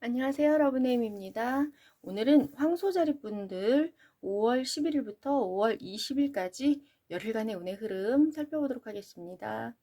안녕하세요 여러분 의 힘입니다. 오늘은 황소자리분들 5월 11일부터 5월 20일까지 열흘간의 운의 흐름 살펴보도록 하겠습니다.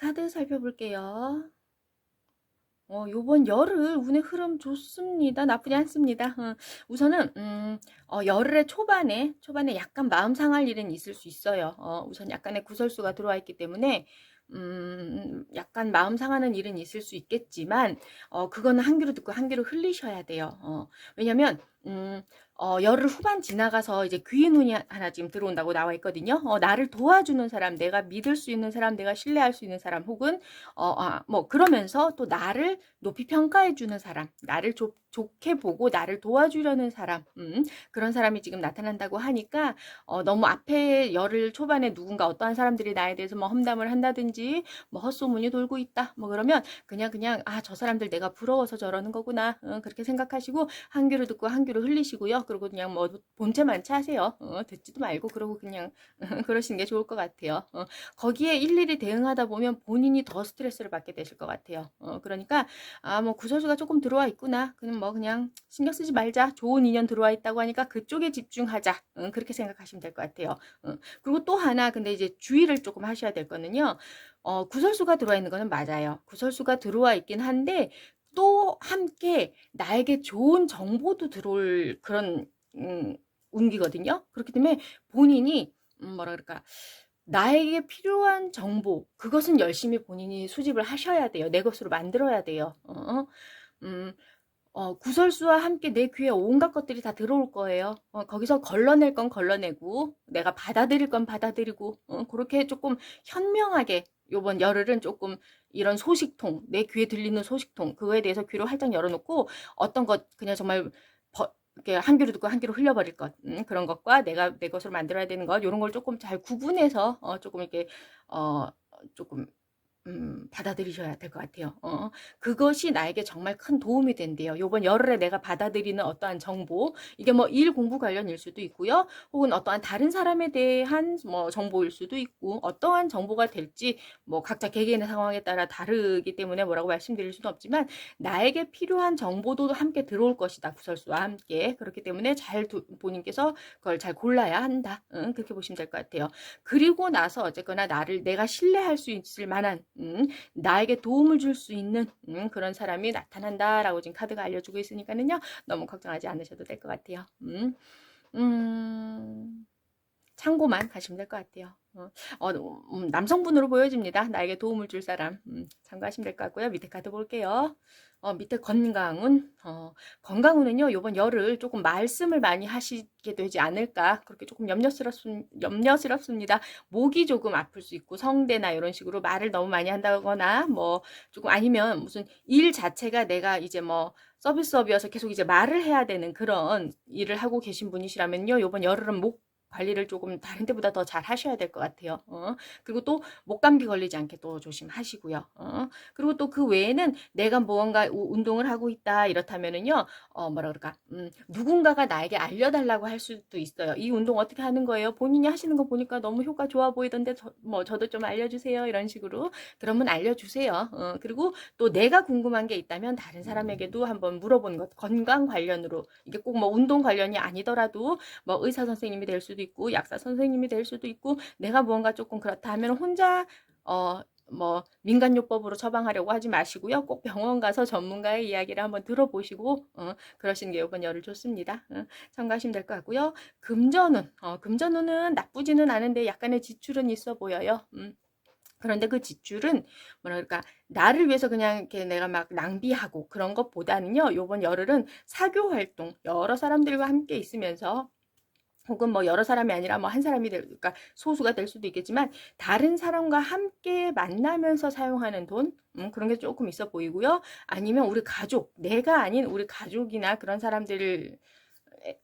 카드 살펴볼게요. 어, 요번 열흘 운의 흐름 좋습니다. 나쁘지 않습니다. 어, 우선은 음, 어, 열흘의 초반에 초반에 약간 마음 상할 일은 있을 수 있어요. 어, 우선 약간의 구설수가 들어와 있기 때문에 음, 약간 마음 상하는 일은 있을 수 있겠지만 어, 그거는 한 귀로 듣고 한 귀로 흘리셔야 돼요. 어, 왜냐면 음, 어, 열흘 후반 지나가서 이제 귀의 눈이 하나 지금 들어온다고 나와 있거든요. 어, 나를 도와주는 사람, 내가 믿을 수 있는 사람, 내가 신뢰할 수 있는 사람, 혹은 어, 아, 뭐 그러면서 또 나를 높이 평가해 주는 사람, 나를 조, 좋게 보고 나를 도와주려는 사람, 음, 그런 사람이 지금 나타난다고 하니까 어, 너무 앞에 열흘 초반에 누군가 어떠한 사람들이 나에 대해서 뭐 험담을 한다든지 뭐 헛소문이 돌고 있다, 뭐 그러면 그냥 그냥 아 저 사람들 내가 부러워서 저러는 거구나 어, 그렇게 생각하시고 한 귀로 듣고 한 귀로 흘리시고요. 그리고 그냥 뭐 본체만 차세요. 어, 듣지도 말고 그러고 그냥 그러시는 게 좋을 것 같아요. 어, 거기에 일일이 대응하다 보면 본인이 더 스트레스를 받게 되실 것 같아요. 어, 그러니까 아 뭐 구설수가 조금 들어와 있구나. 그럼 뭐 그냥 신경 쓰지 말자. 좋은 인연 들어와 있다고 하니까 그쪽에 집중하자. 어, 그렇게 생각하시면 될 것 같아요. 어, 그리고 또 하나 근데 이제 주의를 조금 하셔야 될 거는요. 어, 구설수가 들어와 있는 거는 맞아요. 구설수가 들어와 있긴 한데 또 함께 나에게 좋은 정보도 들어올 그런 음, 운기거든요. 그렇기 때문에 본인이 음, 뭐라 그럴까 나에게 필요한 정보 그것은 열심히 본인이 수집을 하셔야 돼요. 내 것으로 만들어야 돼요. 어? 음, 어, 구설수와 함께 내 귀에 온갖 것들이 다 들어올 거예요. 어, 거기서 걸러낼 건 걸러내고, 내가 받아들일 건 받아들이고, 어, 그렇게 조금 현명하게 요번 열흘은 조금 이런 소식통, 내 귀에 들리는 소식통, 그거에 대해서 귀를 활짝 열어놓고 어떤 것 그냥 정말 버, 이렇게 한 귀로 듣고 한 귀로 흘려버릴 것 음, 그런 것과 내가 내 것으로 만들어야 되는 것 이런 걸 조금 잘 구분해서 어, 조금 이렇게 어 조금 음, 받아들이셔야 될 것 같아요. 어, 그것이 나에게 정말 큰 도움이 된대요. 요번 열흘에 내가 받아들이는 어떠한 정보, 이게 뭐 일 공부 관련일 수도 있고요. 혹은 어떠한 다른 사람에 대한 뭐 정보일 수도 있고, 어떠한 정보가 될지 뭐 각자 개개인의 상황에 따라 다르기 때문에 뭐라고 말씀드릴 수는 없지만, 나에게 필요한 정보도 함께 들어올 것이다. 구설수와 함께. 그렇기 때문에 잘 두, 본인께서 그걸 잘 골라야 한다. 응, 그렇게 보시면 될 것 같아요. 그리고 나서 어쨌거나 나를 내가 신뢰할 수 있을 만한 음, 나에게 도움을 줄 수 있는 음, 그런 사람이 나타난다라고 지금 카드가 알려주고 있으니까는요 너무 걱정하지 않으셔도 될 것 같아요. 음, 음, 참고만 하시면 될 것 같아요. 어, 어, 음, 남성분으로 보여집니다. 나에게 도움을 줄 사람 음, 참고하시면 될 것 같고요. 밑에 카드 볼게요. 어, 밑에 건강운 어, 건강운은요 요번 열을 조금 말씀을 많이 하시게 되지 않을까 그렇게 조금 염려스럽습, 염려스럽습니다 목이 조금 아플 수 있고 성대나 이런 식으로 말을 너무 많이 한다거나 뭐 조금 아니면 무슨 일 자체가 내가 이제 뭐 서비스업이어서 계속 이제 말을 해야 되는 그런 일을 하고 계신 분이시라면요 요번 열흘은 목 관리를 조금 다른 때보다 더 잘 하셔야 될 것 같아요. 어? 그리고 또 목감기 걸리지 않게 또 조심하시고요. 어? 그리고 또 그 외에는 내가 무언가 운동을 하고 있다 이렇다면은요, 어, 뭐라 그럴까, 음, 누군가가 나에게 알려달라고 할 수도 있어요. 이 운동 어떻게 하는 거예요? 본인이 하시는 거 보니까 너무 효과 좋아 보이던데, 저, 뭐 저도 좀 알려주세요. 이런 식으로 그러면 알려주세요. 어, 그리고 또 내가 궁금한 게 있다면 다른 사람에게도 한번 물어보는 것, 건강 관련으로 이게 꼭 뭐 운동 관련이 아니더라도 뭐 의사 선생님이 될 수도 수도 있고 약사 선생님이 될 수도 있고 내가 무언가 조금 그렇다 하면 혼자 어 뭐 민간요법으로 처방하려고 하지 마시고요. 꼭 병원 가서 전문가의 이야기를 한번 들어보시고 어, 그러시는 게 이번 열흘 좋습니다. 어, 참고하시면 될 것 같고요. 금전운, 어, 금전운은 나쁘지는 않은데 약간의 지출은 있어 보여요. 음. 그런데 그 지출은 뭐랄까 나를 위해서 그냥 이렇게 내가 막 낭비하고 그런 것보다는요. 요번 열흘은 사교 활동 여러 사람들과 함께 있으면서 혹은 뭐 여러 사람이 아니라 뭐 한 사람이 될, 그러니까 소수가 될 수도 있겠지만 다른 사람과 함께 만나면서 사용하는 돈 음, 그런 게 조금 있어 보이고요. 아니면 우리 가족, 내가 아닌 우리 가족이나 그런 사람들을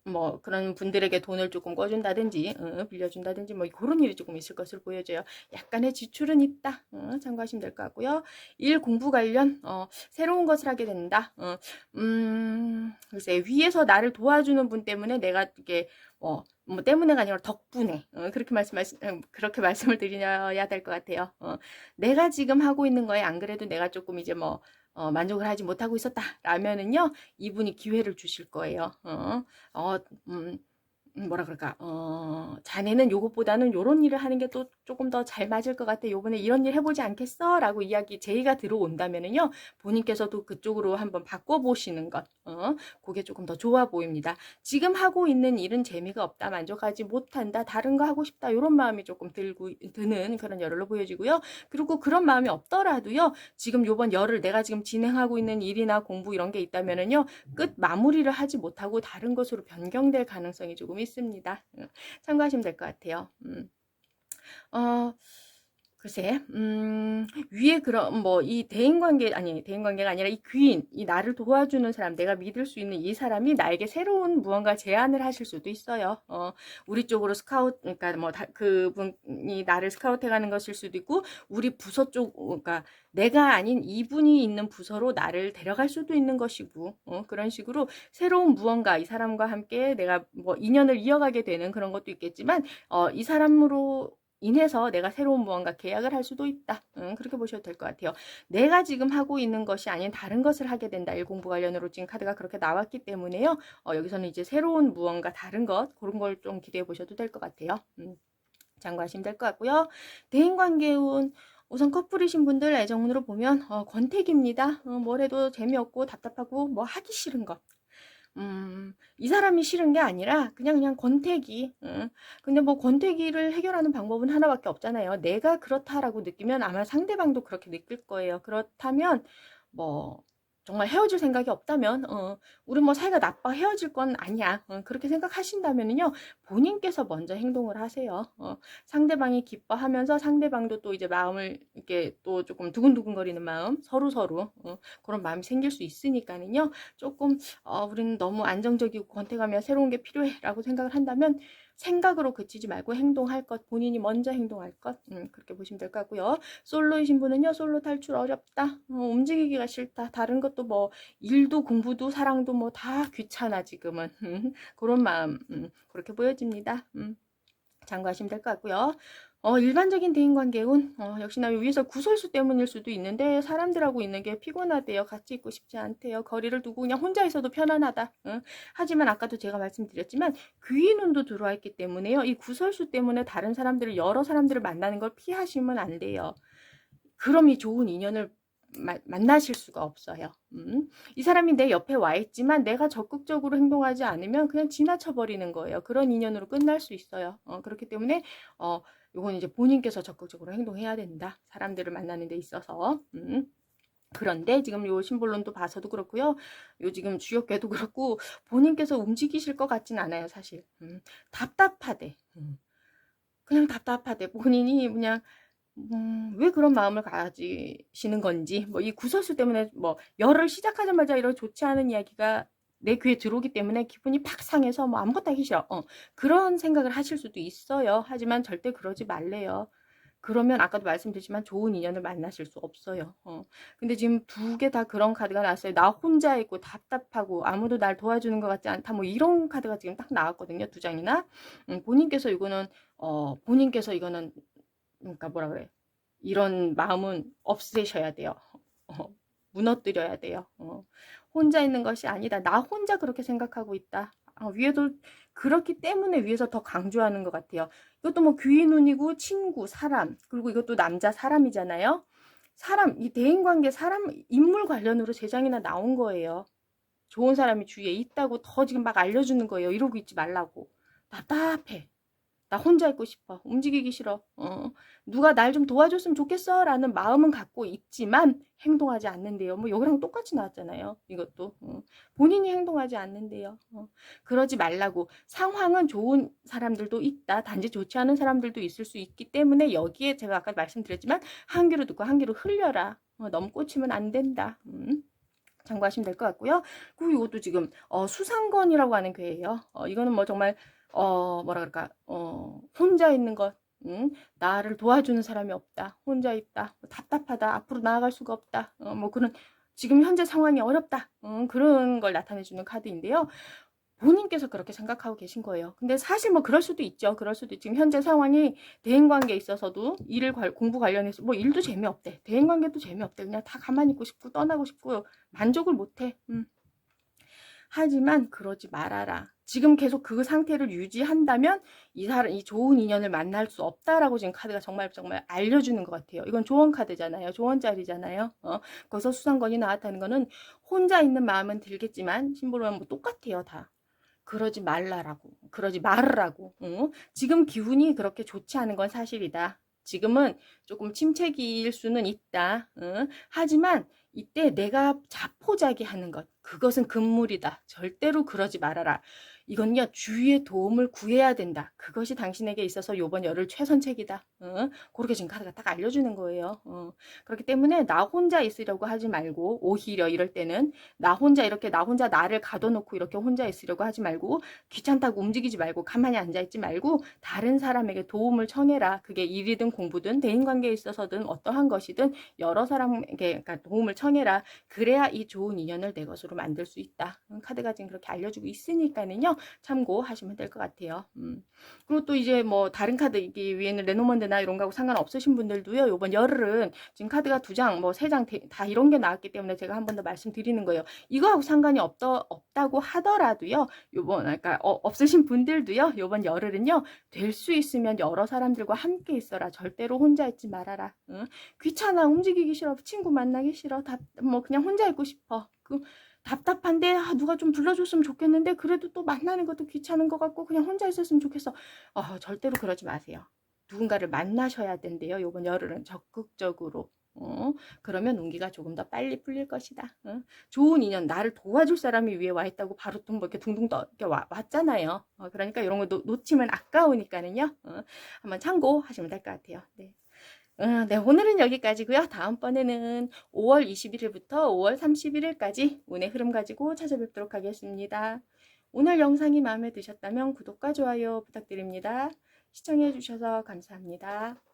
뭐 그런 분들에게 돈을 조금 꿔준다든지 어, 빌려준다든지 뭐 그런 일이 조금 있을 것으로 보여져요. 약간의 지출은 있다. 어, 참고하시면 될 것 같고요. 일 공부 관련 어, 새로운 것을 하게 된다. 어, 음, 글쎄 위에서 나를 도와주는 분 때문에 내가 이게 뭐, 뭐 때문에가 아니라 덕분에 어, 그렇게 말씀 그렇게 말씀을 드려야 될 것 같아요. 어, 내가 지금 하고 있는 거에 안 그래도 내가 조금 이제 뭐 어, 만족을 하지 못하고 있었다. 라면은요, 이분이 기회를 주실 거예요. 어, 어, 음, 음, 뭐라 그럴까, 어, 자네는 요것보다는 요런 일을 하는 게 또 조금 더 잘 맞을 것 같아. 요번에 이런 일 해보지 않겠어? 라고 이야기, 제의가 들어온다면은요, 본인께서도 그쪽으로 한번 바꿔보시는 것, 어, 그게 조금 더 좋아 보입니다. 지금 하고 있는 일은 재미가 없다, 만족하지 못한다, 다른 거 하고 싶다, 요런 마음이 조금 들고, 드는 그런 열흘로 보여지고요. 그리고 그런 마음이 없더라도요, 지금 요번 열흘 내가 지금 진행하고 있는 일이나 공부 이런 게 있다면은요, 끝 마무리를 하지 못하고 다른 것으로 변경될 가능성이 조금 있습니다. 음, 참고하시면 될 것 같아요. 음. 어, 글쎄, 음, 위에 그런, 뭐, 이 대인관계, 아니, 대인관계가 아니라 이 귀인, 이 나를 도와주는 사람, 내가 믿을 수 있는 이 사람이 나에게 새로운 무언가 제안을 하실 수도 있어요. 어, 우리 쪽으로 스카우트, 그러니까 뭐, 다, 그분이 나를 스카우트 해가는 것일 수도 있고, 우리 부서 쪽, 그러니까 내가 아닌 이분이 있는 부서로 나를 데려갈 수도 있는 것이고, 어, 그런 식으로 새로운 무언가, 이 사람과 함께 내가 뭐, 인연을 이어가게 되는 그런 것도 있겠지만, 어, 이 사람으로 인해서 내가 새로운 무언가 계약을 할 수도 있다. 음, 그렇게 보셔도 될 것 같아요. 내가 지금 하고 있는 것이 아닌 다른 것을 하게 된다. 일 공부 관련으로 지금 카드가 그렇게 나왔기 때문에요. 어, 여기서는 이제 새로운 무언가 다른 것 그런 걸 좀 기대해 보셔도 될 것 같아요. 음, 참고하시면 될 것 같고요. 대인관계운 우선 커플이신 분들 애정운으로 보면 어, 권태기입니다. 어, 뭘 해도 재미없고 답답하고 뭐 하기 싫은 것. 음, 이 사람이 싫은 게 아니라 그냥 그냥 권태기. 음. 근데 뭐 권태기를 해결하는 방법은 하나밖에 없잖아요. 내가 그렇다라고 느끼면 아마 상대방도 그렇게 느낄 거예요. 그렇다면 뭐 정말 헤어질 생각이 없다면 어, 우리 뭐 사이가 나빠 헤어질 건 아니야. 어, 그렇게 생각하신다면은요 본인께서 먼저 행동을 하세요. 어, 상대방이 기뻐하면서 상대방도 또 이제 마음을 이렇게 또 조금 두근두근거리는 마음 서로 서로 어, 그런 마음이 생길 수 있으니까는요 조금 어, 우리는 너무 안정적이고 권태감이 새로운 게 필요해라고 생각을 한다면 생각으로 그치지 말고 행동할 것, 본인이 먼저 행동할 것, 음, 그렇게 보시면 될 것 같고요. 솔로이신 분은요, 솔로 탈출 어렵다, 어, 움직이기가 싫다, 다른 것도 뭐, 일도 공부도 사랑도 뭐 다 귀찮아, 지금은. 그런 마음, 음, 그렇게 보여집니다. 음, 참고하시면 될 것 같고요. 어, 일반적인 대인관계운 어, 역시나 위에서 구설수 때문일 수도 있는데 사람들하고 있는 게 피곤하대요. 같이 있고 싶지 않대요. 거리를 두고 그냥 혼자 있어도 편안하다. 응? 하지만 아까도 제가 말씀드렸지만 귀인운도 들어와 있기 때문에요. 이 구설수 때문에 다른 사람들을 여러 사람들을 만나는 걸 피하시면 안 돼요. 그럼 이 좋은 인연을 마, 만나실 수가 없어요. 음. 이 사람이 내 옆에 와 있지만 내가 적극적으로 행동하지 않으면 그냥 지나쳐 버리는 거예요. 그런 인연으로 끝날 수 있어요. 어, 그렇기 때문에 어, 요건 이제 본인께서 적극적으로 행동해야 된다. 사람들을 만나는 데 있어서. 음. 그런데 지금 요 심볼론도 봐서도 그렇고요. 요 지금 주역궤도 그렇고 본인께서 움직이실 것 같진 않아요, 사실. 음. 답답하대. 음. 그냥 답답하대. 본인이 그냥 음, 왜 그런 마음을 가지시는 건지, 뭐, 이 구설수 때문에, 뭐, 열을 시작하자마자 이런 좋지 않은 이야기가 내 귀에 들어오기 때문에 기분이 팍 상해서 뭐 아무것도 하기 싫어. 어, 그런 생각을 하실 수도 있어요. 하지만 절대 그러지 말래요. 그러면 아까도 말씀드렸지만 좋은 인연을 만나실 수 없어요. 어. 근데 지금 두 개 다 그런 카드가 나왔어요. 나 혼자 있고 답답하고 아무도 날 도와주는 것 같지 않다. 뭐 이런 카드가 지금 딱 나왔거든요. 두 장이나. 음, 본인께서 이거는 어, 본인께서 이거는 그러니까 뭐라 그래. 이런 마음은 없애셔야 돼요. 어, 무너뜨려야 돼요. 어. 혼자 있는 것이 아니다. 나 혼자 그렇게 생각하고 있다. 아, 위에도 그렇기 때문에 위에서 더 강조하는 것 같아요. 이것도 뭐 귀인 운이고 친구, 사람, 그리고 이것도 남자 사람이잖아요. 사람, 이 대인관계 사람, 인물 관련으로 제장이나 나온 거예요. 좋은 사람이 주위에 있다고 더 지금 막 알려주는 거예요. 이러고 있지 말라고. 답답해. 나 혼자 있고 싶어. 움직이기 싫어. 어, 누가 날 좀 도와줬으면 좋겠어. 라는 마음은 갖고 있지만 행동하지 않는데요. 뭐 여기랑 똑같이 나왔잖아요. 이것도. 어, 본인이 행동하지 않는데요. 어, 그러지 말라고. 상황은 좋은 사람들도 있다. 단지 좋지 않은 사람들도 있을 수 있기 때문에 여기에 제가 아까 말씀드렸지만 한 귀로 듣고 한 귀로 흘려라. 어, 너무 꽂히면 안 된다. 음. 참고하시면 될 것 같고요. 그리고 이것도 지금 어, 수상건이라고 하는 괴예요. 어, 이거는 뭐 정말 어, 뭐라 그럴까, 어, 혼자 있는 것, 응? 나를 도와주는 사람이 없다. 혼자 있다. 뭐 답답하다. 앞으로 나아갈 수가 없다. 어, 뭐 그런, 지금 현재 상황이 어렵다. 응? 그런 걸 나타내주는 카드인데요. 본인께서 그렇게 생각하고 계신 거예요. 근데 사실 뭐 그럴 수도 있죠. 그럴 수도 있 지금 현재 상황이 대인 관계에 있어서도 일을 관- 공부 관련해서 뭐 일도 재미없대. 대인 관계도 재미없대. 그냥 다 가만히 있고 싶고 떠나고 싶고 만족을 못 해. 음. 하지만 그러지 말아라. 지금 계속 그 상태를 유지한다면 이 사람, 이 좋은 인연을 만날 수 없다라고 지금 카드가 정말 정말 알려주는 것 같아요. 이건 조언 카드잖아요. 조언짜리잖아요. 어, 거기서 수상권이 나왔다는 거는 혼자 있는 마음은 들겠지만 심보로는 뭐 똑같아요, 다. 그러지 말라라고. 그러지 말으라고. 어? 지금 기분이 그렇게 좋지 않은 건 사실이다. 지금은 조금 침체기일 수는 있다. 어? 하지만 이때 내가 자포자기 하는 것, 그것은 금물이다. 절대로 그러지 말아라. 이건요, 주위의 도움을 구해야 된다. 그것이 당신에게 있어서 요번 열흘 최선책이다. 어? 그렇게 지금 카드가 딱 알려주는 거예요. 어. 그렇기 때문에 나 혼자 있으려고 하지 말고, 오히려 이럴 때는 나 혼자 이렇게 나 혼자 나를 가둬놓고 이렇게 혼자 있으려고 하지 말고, 귀찮다고 움직이지 말고, 가만히 앉아있지 말고, 다른 사람에게 도움을 청해라. 그게 일이든 공부든 대인관계에 있어서든 어떠한 것이든 여러 사람에게 그러니까 도움을 청해라. 그래야 이 좋은 인연을 내 것으로 만들 수 있다. 음, 카드가 지금 그렇게 알려주고 있으니까는요. 참고하시면 될 것 같아요. 음. 그리고 또 이제 뭐 다른 카드 이게 위에는 레노먼드나 이런 거하고 상관없으신 분들도요. 이번 열흘은 지금 카드가 두 장, 뭐 세 장 다 이런 게 나왔기 때문에 제가 한 번 더 말씀드리는 거예요. 이거하고 상관이 없더, 없다고 하더라도요. 요번 그러니까 어, 없으신 분들도요. 요번 열흘은요. 될 수 있으면 여러 사람들과 함께 있어라. 절대로 혼자 있지 말아라. 응? 귀찮아. 움직이기 싫어. 친구 만나기 싫어. 다, 뭐 그냥 혼자 있고 싶어. 그 답답한데 아, 누가 좀 불러줬으면 좋겠는데 그래도 또 만나는 것도 귀찮은 것 같고 그냥 혼자 있었으면 좋겠어. 어, 절대로 그러지 마세요. 누군가를 만나셔야 된대요. 요번 열흘은 적극적으로. 어, 그러면 운기가 조금 더 빨리 풀릴 것이다. 어? 좋은 인연, 나를 도와줄 사람이 위에 와 있다고 바로 또뭐 이렇게 둥둥 떠 이렇게 와, 왔잖아요. 어, 그러니까 이런 거 놓, 놓치면 아까우니까는요. 어, 한번 참고하시면 될 것 같아요. 네. 어, 네, 오늘은 여기까지고요. 다음번에는 5월 21일부터 5월 31일까지 운의 흐름 가지고 찾아뵙도록 하겠습니다. 오늘 영상이 마음에 드셨다면 구독과 좋아요 부탁드립니다. 시청해 주셔서 감사합니다.